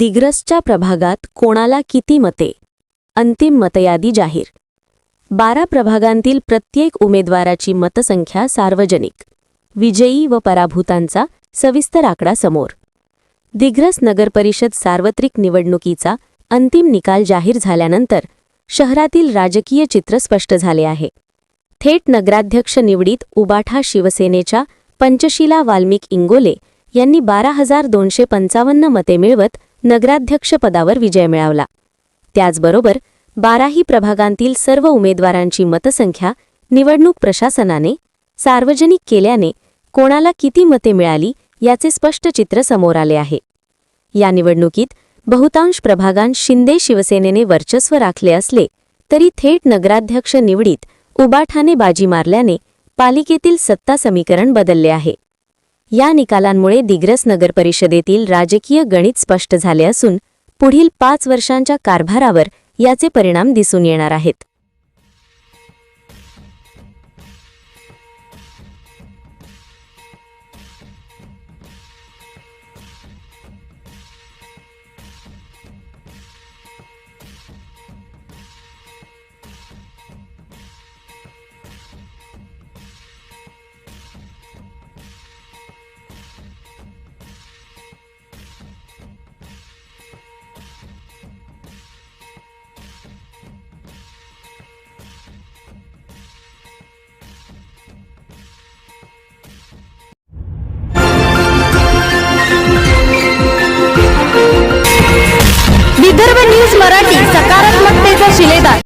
दिग्रसच्या प्रभागात कोणाला किती मते? अंतिम मतयादी जाहीर. बारा प्रभागांतील प्रत्येक उमेदवाराची मतसंख्या सार्वजनिक. विजयी व पराभूतांचा सविस्तर आकडा समोर. दिग्रस नगरपरिषद सार्वत्रिक निवडणुकीचा अंतिम निकाल जाहीर झाल्यानंतर शहरातील राजकीय चित्र स्पष्ट झाले आहे. थेट नगराध्यक्ष निवडीत उबाठा शिवसेनेच्या पंचशिला वाल्मिक इंगोले यांनी बारा हजार दोनशे पंचावन्न मते मिळवत नगराध्यक्षपदावर विजय मिळवला. त्याचबरोबर बाराही प्रभागांतील सर्व उमेदवारांची मतसंख्या निवडणूक प्रशासनाने सार्वजनिक केल्याने कोणाला किती मते मिळाली याचे स्पष्ट चित्र समोर आले आहे. या निवडणुकीत बहुतांश प्रभागांत शिंदे शिवसेनेने वर्चस्व राखले असले तरी थेट नगराध्यक्ष निवडीत उबाठाने बाजी मारल्याने पालिकेतील सत्ता समीकरण बदलले आहे. या निकालांमुळे दिग्रस नगरपरिषदेतील राजकीय गणित स्पष्ट झाले असून पुढील पाच वर्षांच्या कारभारावर याचे परिणाम दिसून येणार आहेत.